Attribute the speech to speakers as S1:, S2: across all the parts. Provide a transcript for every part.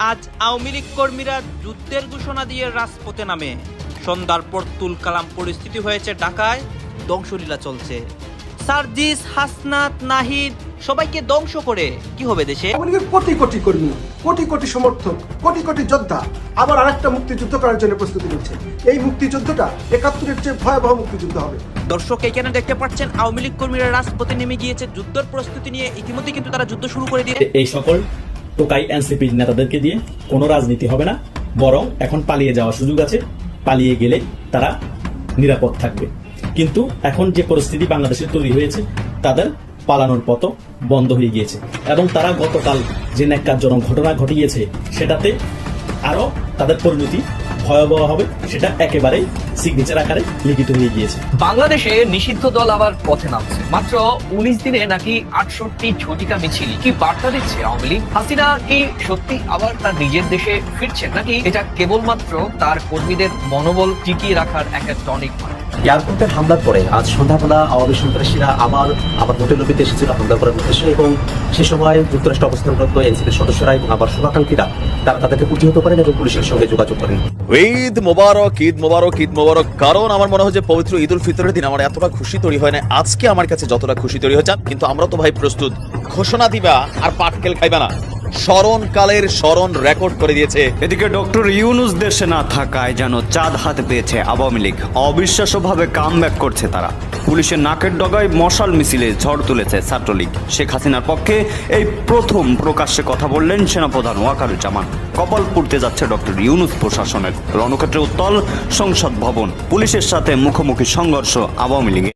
S1: আজ আওয়ামী লীগ কর্মীরা যুদ্ধের ঘোষণা দিয়ে রাজপথে নামে। সন্ধ্যার পর তুলকালাম পরিস্থিতি হয়েছে ঢাকায় ধ্বংসলীলা চলছে। সার্জিস হাসনাত নাহিদ সবাইকে ধ্বংস করে কি হবে দেশে?
S2: আওয়ামী কোটি কোটি কর্মী কোটি কোটি সমর্থক কোটি কোটি যোদ্ধা আবার আরেকটা মুক্তিযুদ্ধ করার জন্য প্রস্তুতি নিচ্ছে। এই মুক্তিযুদ্ধটা একাত্তরের চেয়ে ভয়াবহ মুক্তিযুদ্ধ হবে।
S1: দর্শক এখানে দেখতে পাচ্ছেন আওয়ামী লীগ কর্মীরা রাজপথে নেমে গিয়েছে। যুদ্ধের প্রস্তুতি নিয়ে ইতিমধ্যে কিন্তু তারা যুদ্ধ শুরু করে দিয়ে
S3: এই সকল টোকাই এনসিপির নেতাদেরকে দিয়ে কোনো রাজনীতি হবে না, বরং এখন পালিয়ে যাওয়ার সুযোগ আছে। পালিয়ে গেলে তারা নিরাপদ থাকবে। কিন্তু এখন যে পরিস্থিতি বাংলাদেশে তৈরি হয়েছে, তাদের পালানোর পথ বন্ধ হয়ে গিয়েছে। এবং তারা গতকাল যে ন্যাক্কারজনক ঘটনা ঘটিয়েছে, সেটাতে আরও তাদের পরিণতি ভয়াবহ হবে, সেটা একেবারেই সিগনেচার আকারে লিখিত হয়ে গিয়েছে।
S4: বাংলাদেশে নিষিদ্ধ দল আবার পথে নামছে। মাত্র উনিশ দিনে নাকি আটষট্টি ঝটিকা মিছিল। কি বার্তা দিচ্ছে আওয়ামী লীগ? হাসিনা কি সত্যি আবার তার নিজের দেশে ফিরছেন? নাকি এটা কেবলমাত্র তার কর্মীদের মনোবল টিকিয়ে রাখার একটা টনিক মাত্র?
S5: এয়ারপোর্টের হামলার পরে আজ সন্ধ্যাবেলা আওয়ামী সন্ত্রাসীরা আবার আবার হোটেল লবিতে এসেছিল হামলা করার উদ্দেশ্যে এবং সে সময় যুক্তরাষ্ট্র অবস্থানরত এনসিপির সদস্যরা এবং আবার শুভাকাঙ্ক্ষীরা, তারা তাদেরকে প্রতিহত করেন এবং পুলিশের সঙ্গে যোগাযোগ করেন।
S6: ঈদ মোবারক ঈদ মোবারক ঈদ মোবারক। কারণ আমার মনে হয় যে পবিত্র ঈদ উল ফিতরের দিন আমার এতটা খুশি তৈরি হয় না। আজকে আমার কাছে যতটা খুশি তৈরি হয়েছে কিন্তু আমরা তো ভাই প্রস্তুত। ঘোষণা দিবা আর পাটকেল খাইবা না। স্মরণকালের স্মরণ রেকর্ড করে দিয়েছে।
S7: এদিকে ডক্টর ইউনুস দেশে না থাকায় যেন চাঁদ হাত পেয়েছে আওয়ামী লীগ। অবিশ্বাস্যভাবে কাম করছে তারা। পুলিশের নাকের ডগায় মশাল মিছিলে ঝড় তুলেছে ছাত্রলীগ। শেখ হাসিনার পক্ষে এই প্রথম প্রকাশ্যে কথা বললেন সেনাপ্রধান ওয়াকারুজ্জামান। কপাল পুড়তে যাচ্ছে ডক্টর ইউনুস প্রশাসনের। রণক্ষেত্রে উত্তল সংসদ ভবন। পুলিশের সাথে মুখোমুখি সংঘর্ষ আওয়ামী লীগের।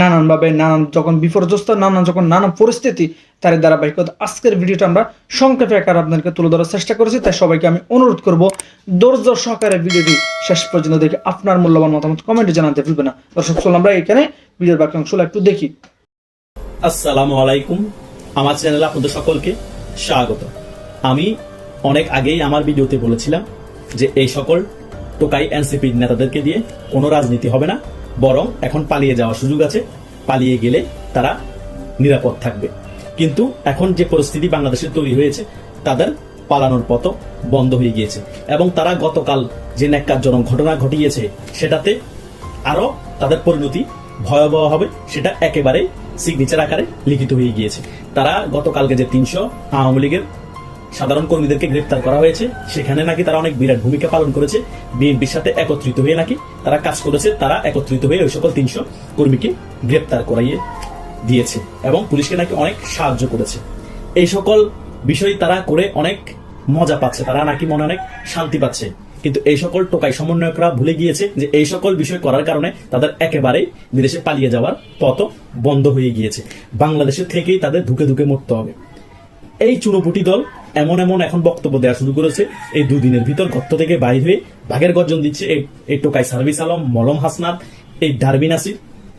S8: নানানভাবে নানান যখন বিপর্যস্ত, নানান যখন নানান পরিস্থিতি তার ধারাবাহিকতা। আজকের ভিডিওটা আমরা সংক্ষেপে আকার আপনাদেরকে তুলে ধরার চেষ্টা করেছি, তাই সবাইকে আমি অনুরোধ করব, ধৈর্য সহকারে ভিডিওটি শেষ পর্যন্ত দেখে আপনার মূল্যবান মতামত কমেন্টে জানাতে ভুলবে না। দর্শক, চলুন আমরা এখানে ভিডিওর বাকি অংশগুলো একটু দেখি।
S3: আসসালামু আলাইকুম। আমার চ্যানেলে আপনাদের সকলকে স্বাগত। আমি অনেক আগেই আমার ভিডিওতে বলেছিলাম যে এই সকল টোকাই এনসিপির নেতাদেরকে দিয়ে কোনো রাজনীতি হবে না। বরং এখন পালিয়ে যাওয়ার সুযোগ আছে। পালিয়ে গেলে তারা নিরাপদ থাকবে। কিন্তু এখন যে পরিস্থিতি বাংলাদেশে তৈরি হয়েছে, তাদের পালানোর পথ বন্ধ হয়ে গিয়েছে। এবং তারা গতকাল যে ন্যাক্কারজনক ঘটনা ঘটিয়েছে, সেটাতে আরও তাদের পরিণতি ভয়াবহ হবে, সেটা একেবারে সিগনেচার আকারে লিখিত হয়ে গিয়েছে। তারা গতকালকে যে তিনশো আওয়ামী লীগের সাধারণ কর্মীদেরকে গ্রেপ্তার করা হয়েছে। সেখানে নাকি তারা অনেক বিরাট ভূমিকা পালন করেছে। বিএনপির সাথে একত্রিত হয়ে নাকি তারা কাজ করেছে, তারা একত্রিত হয়ে ওই সকল তিনশো কর্মীকে গ্রেপ্তার করাইয়ে দিয়েছে এবং পুলিশকে নাকি অনেক সাহায্য করেছে। এই সকল বিষয় তারা করে অনেক মজা পাচ্ছে, তারা নাকি মনে অনেক শান্তি পাচ্ছে। কিন্তু এই সকল টোকাই সমন্বয়করা ভুলে গিয়েছে যে এই সকল বিষয় করার কারণে তাদের একেবারেই বিদেশে পালিয়ে যাওয়ার পথ বন্ধ হয়ে গিয়েছে। বাংলাদেশের থেকেই তাদের ধুকে ধুকে মরতে হবে। এই চুনোপুটি দল এমন এমন এখন বক্তব্য দেওয়া শুরু করেছে। এই দুদিনের ভিতর গর্ত থেকে বাইর হয়ে বাঘের গর্জন দিচ্ছে এই- টোকাই সার্ভিস আলম, মলম হাসনাত, এই ডারবিন আসির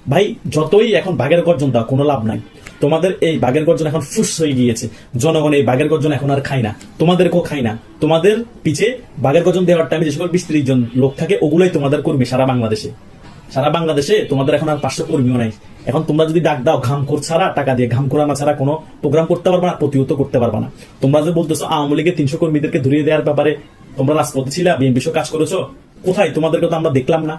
S3: ভাই, যতই এখন বাঘের গর্জন দাও কোনো লাভ নাই। তোমাদের এই বাঘের গর্জন এখন ফুস হয়ে গিয়েছে। জনগণ এই বাঘের গর্জন এখন আর খায় না। তোমাদেরকেও খায় না। তোমাদের পিছে বাঘের গর্জন দেওয়ার টাইমে যে সকল বিশ জন লোক থাকে, ওগুলোই তোমাদের কর্মী সারা বাংলাদেশে। সারা বাংলাদেশে তোমাদের এখন আর পাঁচশো কর্মীও নাই। এখন তোমরা যদি ডাক দাও ঘাম খোর ছাড়া, টাকা দিয়ে ঘাম করানো ছাড়া কোনো প্রোগ্রাম করতে পারবা না, প্রতিহত করতে পারবা না। তোমরা যে বলতেছো আওয়ামী লীগের তিনশো কর্মীদেরকে ধরিয়ে দেওয়ার ব্যাপারে তোমরা রাজপথে ছিল, বিএনপি কাজ করেছ, কোথায়? তোমাদেরকে তো আমরা দেখলাম না।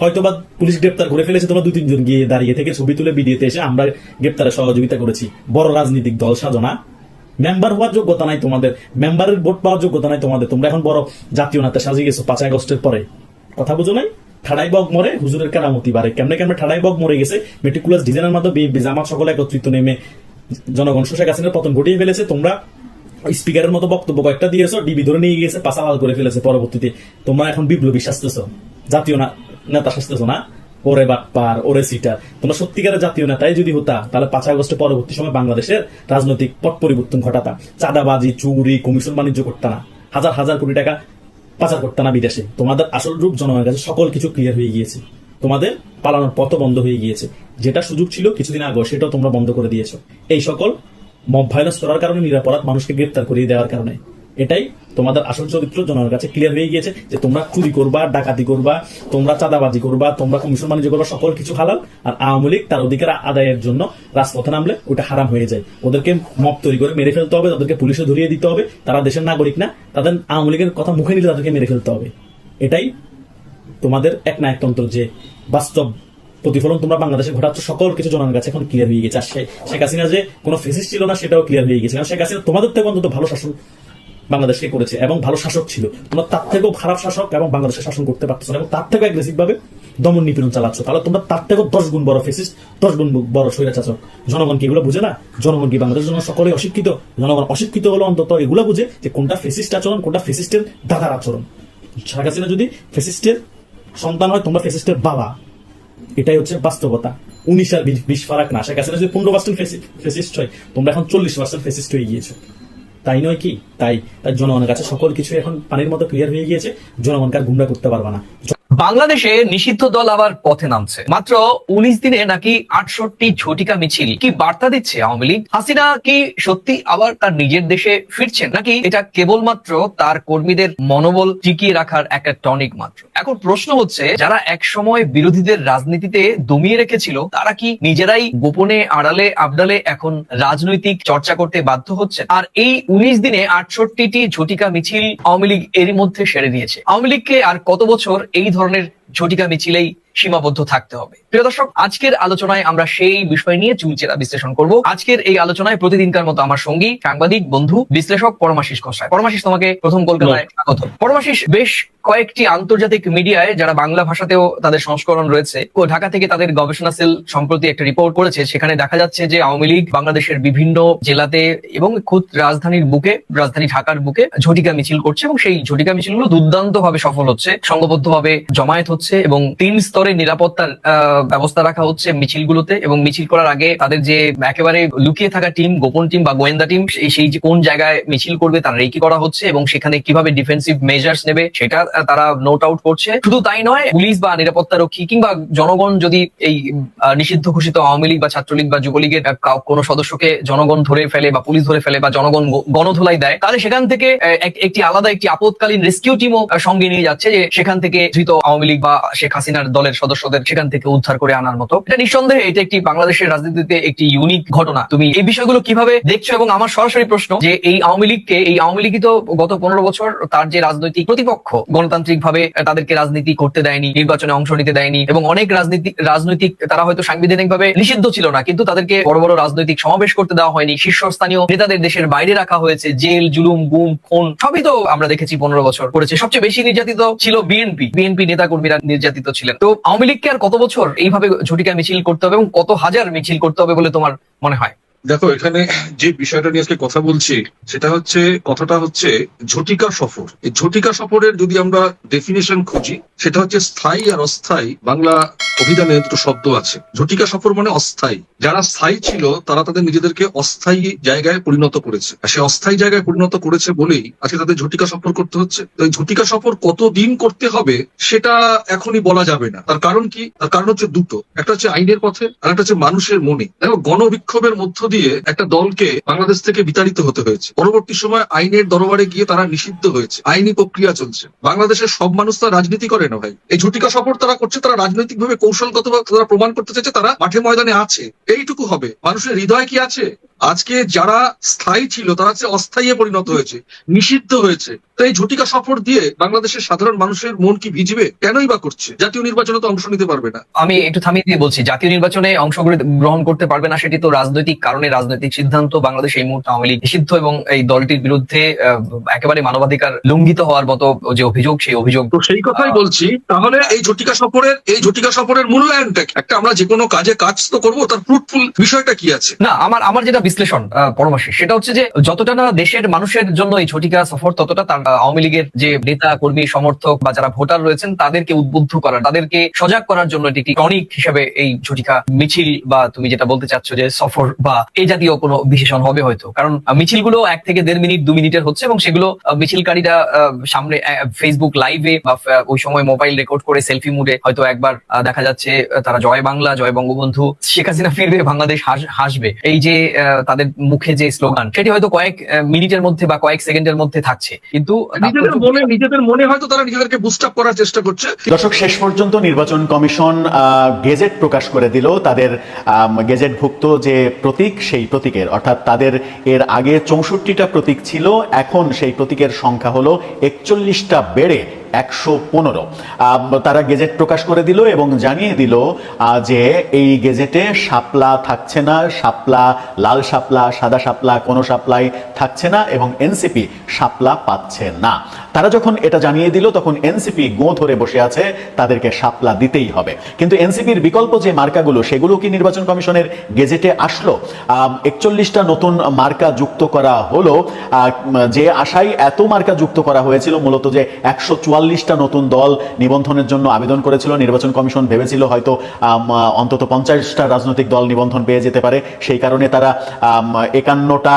S3: হয়তো বা পুলিশ গ্রেপ্তার করে ফেলেছে, তোমরা দুই তিনজন গিয়ে দাঁড়িয়ে থেকে ছবি তুলে ভিডিওতে এসে আমরা গ্রেপ্তারে সহযোগিতা করেছি। বড় রাজনৈতিক দল সাজনা মেম্বার হওয়ার যোগ্যতা নাই তোমাদের। মেম্বারের ভোট পাওয়ার যোগ্যতা নাই তোমাদের। তোমরা এখন বড় জাতীয় নেতা সাজিয়ে গেছো পাঁচ আগস্টের পরে। কথা বুঝো নাই? ঠাড়াই বগ মরে হুজুরের কেরামতি বারে কেমনে কেমনে ঠাড়াই বগ মরে গেছে মেটিকুলাস ডিজাইনের মাধ্যমে জামাত সকলে একত্রিত নেমে জনগণ। শেখ হাসিনার পতন ঘটিয়ে ফেলেছে, তোমরা স্পিকারের মতো বক্তব্য কয়েকটা দিয়েছ ডিবি ধরে নিয়ে গেছে পাশা লাল করে ফেলেছে পরবর্তীতে। তোমরা এখন বিপ্লবী সাজতেছো জাতীয় না- নেতা সাজতেছো না? ওরে বাটপার ওরে সিটার। তোমরা সত্যিকারের জাতীয় নেতাই যদি হতা, তাহলে পাঁচ আগস্টের পরবর্তী সময় বাংলাদেশের রাজনৈতিক পট পরিবর্তন ঘটাতা। চাঁদাবাজি, চুরি, কমিশন বাণিজ্য করতা না। হাজার হাজার কোটি টাকা পাচার করতে না বিদেশে। তোমাদের আসল রূপ জনগণের কাছে সকল কিছু ক্লিয়ার হয়ে গিয়েছে। তোমাদের পালানোর পথ বন্ধ হয়ে গিয়েছে। যেটা সুযোগ ছিল কিছুদিন আগে সেটাও তোমরা বন্ধ করে দিয়েছ। এই সকল মব ভায়োলেন্স করার কারণে নিরাপরাধ মানুষকে গ্রেপ্তার করিয়ে দেওয়ার কারণে। এটাই তোমাদের আসল চরিত্র, জনগণের কাছে ক্লিয়ার হয়ে গিয়েছে যে তোমরা চুরি করবা, ডাকাতি করবা, তোমরা চাঁদাবাজি করবা, তোমরা কমিশন বাণিজ্য করবা সকল কিছু হালাল, আর আওয়ামী লীগ তার অধিকার আদায়ের জন্য রাজপথে নামলে ওটা হারাম হয়ে যায়। ওদেরকে মব তৈরি করে মেরে ফেলতে হবে, তাদেরকে পুলিশে ধরিয়ে দিতে হবে, তারা দেশের নাগরিক না, তাদের আওয়ামী লীগের কথা মুখে নিলে তাদেরকে মেরে ফেলতে হবে। এটাই তোমাদের এক নায়কতন্ত্র যে বাস্তব প্রতিফলন তোমরা বাংলাদেশে ঘটাচ্ছ, সকল কিছু জনগণের কাছে এখন ক্লিয়ার হয়ে গেছে। আর শেখ হাসিনা যে কোনো ফেসিস ছিল না, সেটাও ক্লিয়ার হয়ে গেছে। কারণ শেখ হাসিনা তোমাদের থেকে অন্তত ভালো শাসন বাংলাদেশকে করেছে এবং ভালো শাসক ছিল। তোমরা তার থেকেও খারাপ শাসক এবং বাংলাদেশে শাসন করতে পারছ না এবং তার থেকেও অ্যাগ্রেসিভ ভাবে দমন নিপীড়ন চালাচ্ছ। তাহলে তোমরা তার থেকেও দশ গুণ বড় ফেসিস দশ গুণ বড় স্বৈরাচাচক জনগণ কি এগুলো বুঝে না? জনগণ কি বাংলাদেশ জনগণ সকলে অশিক্ষিত? জনগণ অশিক্ষিত হলো অন্তত এগুলো বুঝে যে কোনটা ফেসিস্ট আচরণ, কোনটা ফেসিস্টের দাদার আচরণ। শেখ হাসিনা যদি ফেসিস্টের সন্তান হয়, তোমরা ফেসিস্টের বাবা। এটাই হচ্ছে বাস্তবতা। উনিশ আর বিশ ফারাক না। শেখ হাসিনা যদি পনেরো পার্সেন্ট ফেসিস্ট হয়, তোমরা এখন চল্লিশ পার্সেন্ট ফেসিস্ট হয়ে গিয়েছো। তাই নয় কি? তাই জনগণের কাছে সকল কিছু এখন পানির মতো ক্লিয়ার হয়ে গিয়েছে, জনগণকে আর গুমরা করতে পারবে না।
S4: বাংলাদেশে নিষিদ্ধ দল আবার পথে নামছে। মাত্র উনিশ দিনে নাকি আটষট্টি ঝটিকা মিছিল। কি বার্তা দিচ্ছে আওয়ামী লীগ? হাসিনা কি সত্যি আবার তার নিজের দেশে ফিরছেন? নাকি এটা কেবলমাত্র তার কর্মীদের মনোবল টিকিয়ে রাখার একটা টনিক মাত্র? এখন প্রশ্ন হচ্ছে, যারা এক সময় বিরোধীদের রাজনীতিতে দমিয়ে রেখেছিল, তারা কি নিজেরাই গোপনে, আড়ালে, আবডালে এখন রাজনৈতিক চর্চা করতে বাধ্য হচ্ছে? আর এই উনিশ দিনে আটষট্টিটি ঝটিকা মিছিল আওয়ামী লীগ এরই মধ্যে সেরে দিয়েছে আওয়ামী লীগকে আর কত বছর এই ধরনের ধরনের ঝটিকা মিছিলেই সীমাবদ্ধ থাকতে হবে। প্রিয় দর্শক আজকের আলোচনায় আমরা সেই বিষয় নিয়ে চুলচেরা বিশ্লেষণ করব। আজকের এই আলোচনায় প্রতিদিনকার মতো আমার সঙ্গী সাংবাদিক বন্ধু বিশ্লেষক পরমাশিস কষায় পরমাশিস তোমাকে প্রথম কলকাতায় স্বাগত। পরমাশিস বেশ কয়েকটি আন্তর্জাতিক মিডিয়ায় যারা বাংলা ভাষাতেও তাদের সংস্করণ রয়েছে ও ঢাকা থেকে তাদের গবেষণা সেল সম্প্রতি একটা রিপোর্ট করেছে। সেখানে দেখা যাচ্ছে যে আওয়ামী লীগ বাংলাদেশের বিভিন্ন জেলাতে এবং খুদ রাজধানীর বুকে রাজধানী ঢাকার বুকে ঝটিকা মিছিল করছে এবং সেই ঝটিকা মিছিলগুলো দুর্দান্ত ভাবে সফল হচ্ছে সংঘবদ্ধ ভাবে জমায়েত হচ্ছে এবং তিন স্তরে নিরাপত্তার ব্যবস্থা রাখা হচ্ছে মিছিলগুলোতে এবং মিছিল করার আগে তাদের যে একেবারে লুকিয়ে থাকা টিম, গোপন টিম বা গোয়েন্দা টিম সেই যে কোন জায়গায় মিছিল করবে তার রেকি করা হচ্ছে এবং সেখানে কীভাবে ডিফেন্সিভ মেজার্স নেবে সেটা তারা নোট আউট করছে। শুধু তাই নয়, পুলিশ বা নিরাপত্তা রক্ষী কিংবা জনগণ যদি এই নিষিদ্ধ ঘোষিত আওয়ামী লীগ বা ছাত্রলীগ বা যুবলীগের কোনো সদস্যকে জনগণ ধরে ফেলে বা পুলিশ ধরে ফেলে বা জনগণ গণধোলাই দেয়, তাহলে সেখান থেকে একটি আলাদা, একটি আপদকালীন রেস্কিউ টিমও সঙ্গে নিয়ে যাচ্ছে যে সেখান থেকে ধৃত আওয়ামী লীগ বা শেখ হাসিনার দলের সদস্যদের সেখান থেকে উদ্ধার করে আনার মতো। এটা নিঃসন্দেহে এটা একটি বাংলাদেশের রাজনীতিতে একটি ইউনিক ঘটনা। তুমি এই বিষয়গুলো কীভাবে দেখছ? এবং আমার সরাসরি প্রশ্ন যে এই আওয়ামী লীগকে, এই আওয়ামী লীগই তো গত পনেরো বছর তার যে রাজনৈতিক প্রতিপক্ষ গণতান্ত্রিক ভাবে তাদেরকে রাজনীতি করতে দেয়নি, নির্বাচনে অংশ নিতে দেয়নি এবং অনেক রাজনীতি, রাজনৈতিক তারা হয়তো সাংবিধানিক ভাবে নিষিদ্ধ ছিল না, কিন্তু তাদেরকে বড় বড় রাজনৈতিক সমাবেশ করতে দেওয়া হয়নি। শীর্ষস্থানীয় নেতাদের দেশের বাইরে রাখা হয়েছে। জেল, জুলুম, গুম, খুন, সবই তো আমরা দেখেছি পনেরো বছর করেছে সবচেয়ে বেশি নির্যাতিত ছিল বিএনপি। বিএনপি নেতা কর্মীরা নির্যাতিত ছিলেন। তো আওয়ামী লীগকে আর কত বছর এইভাবে ঝটিকা মিছিল করতে হবে এবং কত হাজার মিছিল করতে হবে বলে তোমার মনে হয়?
S9: দেখো, এখানে যে বিষয়টা নিয়ে আজকে কথা বলছি, সেটা হচ্ছে, কথাটা হচ্ছে ঝটিকা সফর। এই ঝটিকা সফরের যদি আমরা ডেফিনেশন খুঁজি, সেটা হচ্ছে স্থায়ী আর অস্থায়ী। বাংলা অভিধানে দুটো শব্দ আছে। ঝটিকা সফর মানে অস্থায়ী। যারা স্থায়ী ছিল, তারা তাদের নিজেদেরকে অস্থায়ী জায়গায় পরিণত করেছে। আর সে অস্থায়ী জায়গায় পরিণত করেছে বলেই আজকে তাদের ঝটিকা সফর করতে হচ্ছে। তো এই ঝটিকা সফর কতদিন করতে হবে, সেটা এখনই বলা যাবে না। তার কারণ কি? তার কারণ হচ্ছে দুটো। একটা হচ্ছে আইনের পথে, আর একটা হচ্ছে মানুষের মনে। দেখো, গণবিক্ষোভের মধ্য দিয়ে একটা দলকে বাংলাদেশ থেকে বিতাড়িত হতে হয়েছে। পরবর্তী সময় আইনের দরবারে গিয়ে তারা নিষিদ্ধ হয়েছে। আইনি প্রক্রিয়া চলছে। বাংলাদেশের সব মানুষ তারা রাজনীতি করে না ভাই। এই ঝুটিকা সফর তারা করছে, তারা রাজনৈতিক ভাবে কৌশলগত তারা প্রমাণ করতে চাইছে, তারা মাঠে ময়দানে আছে। এইটুকু হবে। মানুষের হৃদয় কি আছে? আজকে যারা স্থায়ী ছিল, তারা অস্থায়ী পরিণত হয়েছে, নিষিদ্ধ হয়েছে। তো এই ঝটিকা সফর দিয়ে বাংলাদেশের সাধারণ মানুষের মন কি ভিজবে? কেনই বা করছে? জাতীয় নির্বাচনে তো অংশ নিতে পারবে না।
S4: আমি একটু থামিয়ে দিয়ে বলছি জাতীয় নির্বাচনে অংশগ্রহণ করতে পারবে না সেটি তো রাজনৈতিক কারণে। রাজনৈতিক সিদ্ধান্ত বাংলাদেশ এই মুহূর্তে আওয়ামী লীগ নিষিদ্ধ এবং এই দলটির বিরুদ্ধে একেবারে মানবাধিকার লঙ্ঘিত হওয়ার মতো যে অভিযোগ সেই অভিযোগ
S9: তো সেই কথাই বলছি। তাহলে এই ঝটিকা সফরের এই ঝটিকা সফরের মূল্যায়নটা একটা আমরা যে কোনো কাজে কাজ তো করব তার ফ্রুটফুল বিষয়টা কি আছে?
S4: না আমার আমার যেটা বিশ্লেষণ পরামর্শ সেটা হচ্ছে যে যতটা না দেশের মানুষের জন্য এই ঝটিকা সফর ততটা তার আওয়ামী লীগের যে নেতা, কর্মী, সমর্থক বা যারা ভোটার রয়েছেন, তাদেরকে উদ্বুদ্ধ করার তাদেরকে সজাগ করার জন্য এটি একটি টনিক হিসেবে এই ঝটিকা মিছিল বা তুমি যেটা বলতে চাচ্ছ যে সফর বা এই জাতীয় কোনো বিশেষণ হবে হয়তো। কারণ মিছিলগুলো এক থেকে দেড় মিনিট, দু মিনিটের হচ্ছে এবং সেগুলো মিছিলকারীরা সামনে ফেসবুক লাইভে বা ওই সময় মোবাইল রেকর্ড করে সেলফি মুডে হয়তো একবার দেখা যাচ্ছে তারা জয় বাংলা, জয় বঙ্গবন্ধু, শেখ হাসিনা ফিরবে, বাংলাদেশ হাসবে। এই যে তাদের মুখে যে স্লোগান সেটি হয়তো কয়েক মিনিটের মধ্যে বা কয়েক সেকেন্ডের মধ্যে থাকছে। কিন্তু
S9: নিজেদের মনে নিজেদের মনে হয়তো তারা নিজেদেরকে বুস্ট আপ করার চেষ্টা করছে।
S10: দর্শক শেষ পর্যন্ত নির্বাচন কমিশন আহ, গেজেট প্রকাশ করে দিল। তাদের গেজেটভুক্ত যে প্রতীক সেই প্রতীকের। অর্থাৎ তাদের এর আগে চৌষট্টিটা প্রতীক ছিল। এখন সেই প্রতীকের সংখ্যা হলো একচল্লিশটা বেড়ে একশো পনেরো। তারা গেজেট প্রকাশ করে দিল এবং জানিয়ে দিল যে এই গেজেটে শাপলা থাকছে না, শাপলা, লাল শাপলা, সাদা শাপলা, কোনো শাপলাই থাকছে না এবং এনসিপি শাপলা পাচ্ছে না। তারা যখন এটা জানিয়ে দিল, তখন এনসিপি গো ধরে বসে আছে, তাদেরকে শাপলা দিতেই হবে। কিন্তু এনসিপির বিকল্প যে মার্কাগুলো, সেগুলো কি নির্বাচন কমিশনের গেজেটে আসলো? একচল্লিশটা নতুন মার্কা যুক্ত করা হলো। যে আশায় এত মার্কা যুক্ত করা হয়েছিল, মূলত যে একশো চুয়াল্লিশটা নতুন দল নিবন্ধনের জন্য আবেদন করেছিল, নির্বাচন কমিশন ভেবেছিল হয়তো অন্তত পঞ্চাশটা রাজনৈতিক দল নিবন্ধন পেয়ে যেতে পারে। সেই কারণে তারা একান্নটা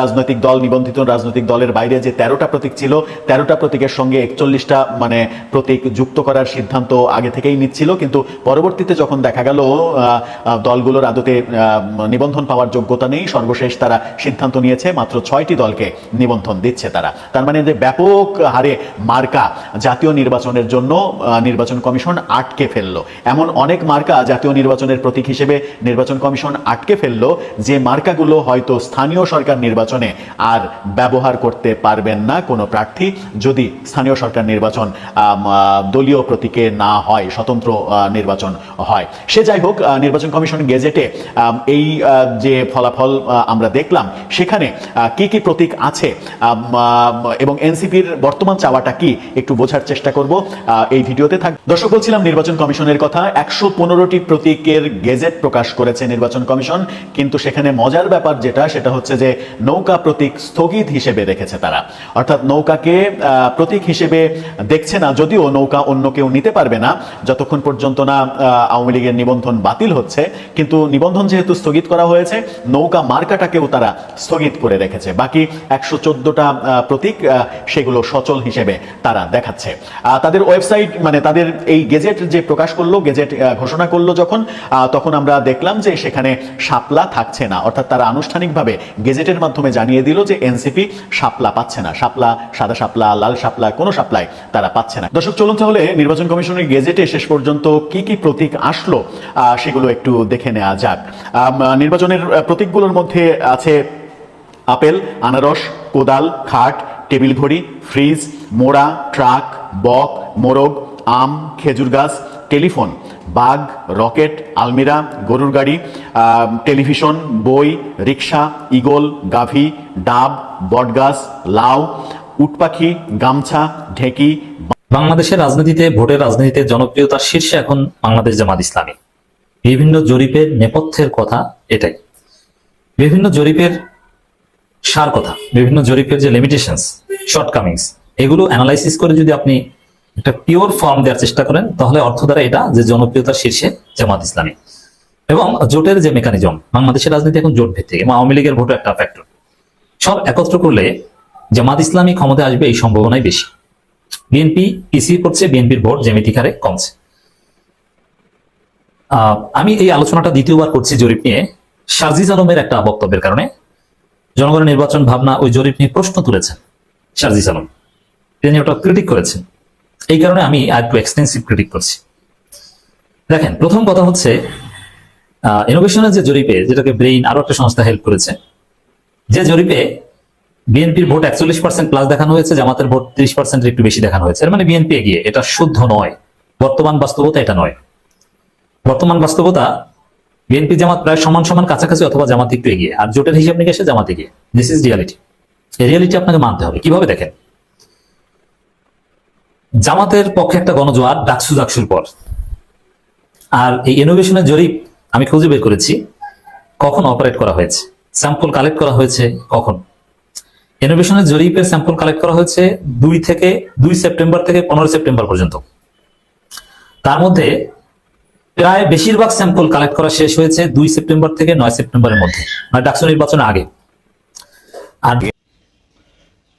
S10: রাজনৈতিক দল, নিবন্ধিত রাজনৈতিক দলের বাইরে যে তেরোটা প্রতীক ছিল, তেরোটা প্রতীকের সঙ্গে একচল্লিশটা মানে প্রতীক যুক্ত করার সিদ্ধান্ত আগে থেকেই নিচ্ছিল, কিন্তু পরবর্তীতে যখন দেখা গেল দলগুলোর আদতে নিবন্ধন পাওয়ার যোগ্যতা নেই, সর্বশেষ তারা সিদ্ধান্ত নিয়েছে, মাত্র ছয়টি দলকে নিবন্ধন দিচ্ছে তারা। তার মানে যে ব্যাপক হারে মার্কা জাতীয় নির্বাচনের জন্য নির্বাচন কমিশন আটকে ফেলল। এমন অনেক মার্কা জাতীয় নির্বাচনের প্রতীক হিসেবে নির্বাচন কমিশন আটকে ফেলল, যে মার্কাগুলো হয়তো স্থানীয় সরকার নির্বাচনে আর ব্যবহার করতে পারবেন না কোনো প্রার্থী। যদি স্থানীয় সরকার নির্বাচন দলীয় প্রতীকে না হয়, স্বতন্ত্র নির্বাচন হয়। সে যাই হোক নির্বাচন কমিশন গেজেটে এই যে ফলাফল আমরা দেখলাম, সেখানে কি কি প্রতীক আছে এবং এনসিপির বর্তমান চাওয়াটা কি, একটু বোঝার চেষ্টা করব এই ভিডিওতে থাক দর্শক, বলছিলাম নির্বাচন কমিশনের কথা, একশো পনেরোটি প্রতীকের গেজেট প্রকাশ করেছে নির্বাচন কমিশন, কিন্তু সেখানে মজার ব্যাপার যেটা, সেটা হচ্ছে যে নৌকা প্রতীক স্থগিত হিসেবে রেখেছে তারা। অর্থাৎ নৌকাকে প্রতীক হিসেবে দেখছে না, যদিও নৌকা অন্য কেউ নিতে পারবে না। যতক্ষণ পর্যন্ত না আওয়ামী লীগের নিবন্ধন বাতিল হচ্ছে, কিন্তু নিবন্ধন যেহেতু স্থগিত করা হয়েছে, নৌকা মার্কাটাকেও তারা স্থগিত করে রেখেছে। বাকি একশো চোদ্দটা প্রতীক সেগুলো সচল হিসেবে তারা দেখাচ্ছে। তাদের ওয়েবসাইট মানে তাদের এই গেজেট যে প্রকাশ করল, গেজেট ঘোষণা করল যখন তখন আমরা দেখলাম যে সেখানে শাপলা থাকছে না। অর্থাৎ তারা আনুষ্ঠানিকভাবে গেজেটের মাধ্যমে জানিয়ে দিল যে এনসিপি শাপলা পাচ্ছে না। শাপলা, সাদা শাপলা লাল শাপলা কোনো শাপলাই তারা পাচ্ছে না। দর্শক, চলুন তাহলে নির্বাচন কমিশনের গেজেটে শেষ পর্যন্ত কি কি প্রতীক আসলো সেগুলো একটু দেখে নেওয়া যাক। নির্বাচনের প্রতীকগুলোর মধ্যে আছে আপেল, আনারস, কোদাল, খাট, টেবিল ঘড়ি, ফ্রিজ, মোড়া, ট্রাক, বক, মোরগ, আম, খেজুর গাছ, টেলিফোন, বাঘ, রকেট, আলমিরা, গরুর গাড়ি টেলিভিশন, বই রিক্সা ইগল গাভী, ডাব, বটগাছ, লাউ উটপাখি, গামছা, ঢেকি,
S11: বাংলাদেশের রাজনীতিতে, ভোটের রাজনীতিতে জনপ্রিয়তার শীর্ষে এখন বাংলাদেশ জামাত ইসলামী। বিভিন্ন জরিপের নেপথ্যের কথা এটাই। বিভিন্ন জরিপের সার কথা, বিভিন্ন জরিপের যে লিমিটেশনস শর্টকামিংস এগুলো অ্যানালাইসিস করে যদি আপনি একটা পিওর ফর্ম দেওয়ার চেষ্টা করেন, তাহলে অর্থ দ্বারা এটা যে জনপ্রিয়তার শীর্ষে জামাত ইসলামী। এবং জোটের যে মেকানিজম বাংলাদেশের রাজনীতি এখন জোট ভিত্তিক এবং আওয়ামী লীগের ভোটও একটা ফ্যাক্টর সব একত্র করলে জামাত ইসলামী ক্ষমতায় আসবে এই সম্ভাবনাই বেশি। বিএনপি পিছিয়ে পড়ছে বিএনপির ভোট জ্যামিতিক হারে কমছে। আমি এই আলোচনাটা দ্বিতীয়বার করছি জরিপ নিয়ে। শারজিজ আলমের একটা বক্তব্যের কারণে। জনগণের নির্বাচন ভাবনা ওই জরিপ নিয়ে প্রশ্ন তুলেছেন শারজিজ আলম। তিনি ওটা ক্রিটিক করেছেন। এই কারণে আমি আর একটু এক্সটেন্সিভ ক্রিটিক করছি। দেখেন, প্রথম কথা হচ্ছে ইনোভেশনের যে জরিপে, যেটাকে ব্রেইন আরও একটা সংস্থা হেল্প করেছে, যে জরিপে বিএনপির ভোট একচল্লিশ পার্সেন্ট প্লাস দেখানো হয়েছে, জামাতের ভোট ত্রিশ পার্সেন্ট একটু বেশি দেখানো হয়েছে। মানে বিএনপি এগিয়ে, এটা শুদ্ধ নয়। বর্তমান বাস্তবতা এটা নয়। বর্তমান বাস্তবতা, বিএনপি জামাত প্রায় সমান সমান কাছাকাছি অথবা জামাত একটু এগিয়ে। আর জোটের হিসাব নিকাশে জামাত এগিয়ে। দিস ইজ রিয়ালিটি এই রিয়ালিটি আপনাকে মানতে হবে। কীভাবে দেখেন? জামাতের পক্ষে একটা গণজোয়ার ডাকসু ডাকসুর পর। আর এই ইনোভেশনের জরিপ আমি খুঁজে বের করেছি। কখন অপারেট করা হয়েছে? স্যাম্পল কালেক্ট করা হয়েছে কখন? ইনোভেশনের জরিপের স্যাম্পল কালেক্ট করা হয়েছে দুই থেকে, দুই সেপ্টেম্বর থেকে পনেরো সেপ্টেম্বর পর্যন্ত। তার মধ্যে প্রায় বেশিরভাগ স্যাম্পল কালেক্ট করা শেষ হয়েছে দুই সেপ্টেম্বর থেকে নয় সেপ্টেম্বরের মধ্যে মানে ডাকসু নির্বাচনের আগে। আর